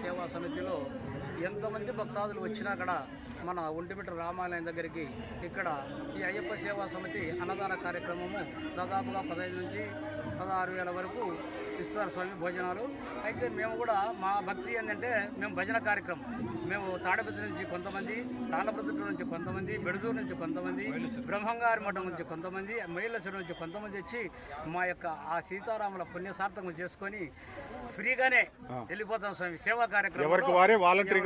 సేవా సమితిలో ఎంతమంది భక్తాదులు వచ్చినా అక్కడ మన ఒంటిమిట్ట రామాలయం దగ్గరికి ఇక్కడ ఈ అయ్యప్ప సేవా సమితి అన్నదాన కార్యక్రమము దాదాపుగా పదహైదు నుంచి పదహారు వేల వరకు ఇస్తారు స్వామి భోజనాలు. అయితే మేము కూడా మా భక్తి ఏంటంటే మేము భజన కార్యక్రమం. మేము తాడపత్రి నుంచి కొంతమంది తాళ్ళపత్రి నుంచి కొంతమంది బెడదూరు నుంచి కొంతమంది బ్రహ్మంగారి మఠం నుంచి కొంతమంది మైలశ్వరం నుంచి కొంతమంది వచ్చి మా యొక్క ఆ సీతారాముల పుణ్యసార్థకం చేసుకొని ఫ్రీగానే వెళ్ళిపోతాం స్వామి. సేవా కార్యక్రమం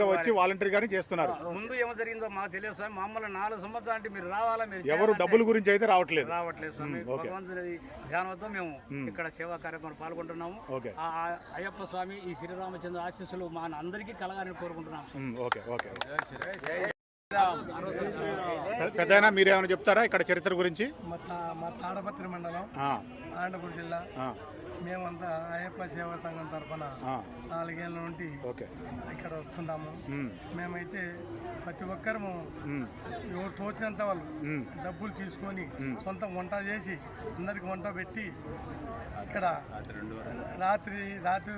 వాలంటరీగా వచ్చి వాలంటరీగానే చేస్తున్నారు. ముందు ఏమో జరిగిందో మాకు తెలియదు స్వామి. మమ్మల్ని నాలుగు సంవత్సరాలు అంటే మీరు రావాలా మీరు ఎవరు డబ్బుల గురించి అయితే రావట్లేదు. రావట్లేదు స్వామి. ఓకే. భగవంతుని ధ్యానంతో మేము ఇక్కడ సేవా కార్యక్రమం పాల్గొంటున్నాము. ఓకే. ఆ అయ్యప్ప స్వామి ఈ శ్రీరామచంద్ర ఆశీస్సులు మా అందరికీ కలగాలని కోరుకుంటున్నాం ఉమ్, ఓకే ఓకే. పెద్దయినా మీరేమైనా చెప్తారా ఇక్కడ చరిత్ర గురించి? మా తాడపత్రి మండలం ఆ, అనంతపురం జిల్లా. ఆ, మేమంతా అయ్యప్ప సేవా సంఘం తరఫున ఆ, నాలుగేళ్ళ నుండి ఓకే. ఇక్కడ వస్తున్నాము. మేమైతే ప్రతి ఒక్కరము ఎవరు తోచినంత వాళ్ళు. డబ్బులు తీసుకొని సొంత వంట చేసి అందరికి వంట పెట్టి ఇక్కడ రాత్రి రాత్రి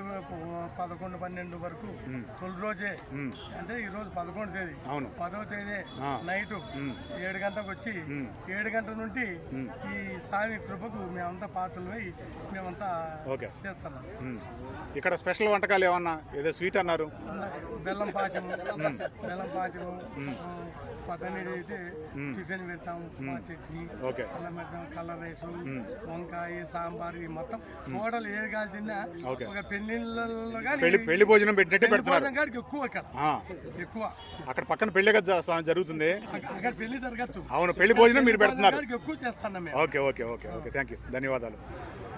పదకొండు పన్నెండు వరకు తొలి రోజే. అంటే ఈ రోజు పదకొండు తేదీ. అవును. పదవ తేదీ. నైట్ ఏడు గంటలకు వచ్చి ఏడు గంటల నుండి ఈ స్వామి కృపకు మేమంతా పాత్రలు పోయి మేమంతా ఓకే. చేస్తున్నాం. ఇక్కడ స్పెషల్ వంటకాలు ఏమన్నా? ఏదో స్వీట్ అన్నారు. బెల్లం పాశము బెల్లం పాశము పద్దెనిమిది అయితే టిఫిన్ పెడతాము. మా చట్నీ. ఓకే. అల్లం పెడతాం కలర్ రైస్ వంకాయ సాంబార్ ఇవి మొత్తం టోటల్ ఏది కాల్సిందా ఓకే. ఒక పెళ్ళిళ్ళలో కానీ పెళ్ళి భోజనం పెట్టినట్టే భోజనం కాడికి ఎక్కువ ఇక్కడ ఎక్కువ. అక్కడ పక్కన పెళ్ళి కదా జరుగుతుంది. అక్క- అక్కడ పెళ్ళి జరగచ్చు. అవును పెళ్ళి భోజనం మీరు పెడుతున్నారు. ఎక్కువ చేస్తున్నాం మేము. Okay okay okay okay. Thank you ధన్యవాదాలు.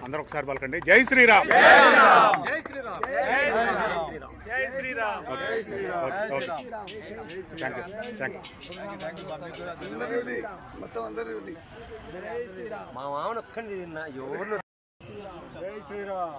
అందరూ ఒకసారి పలకండి Jai Shriram Jai Shriram thank you thank you మా మామను ఒక్కడిని తిన్నా ఎవరు జై శ్రీరామ్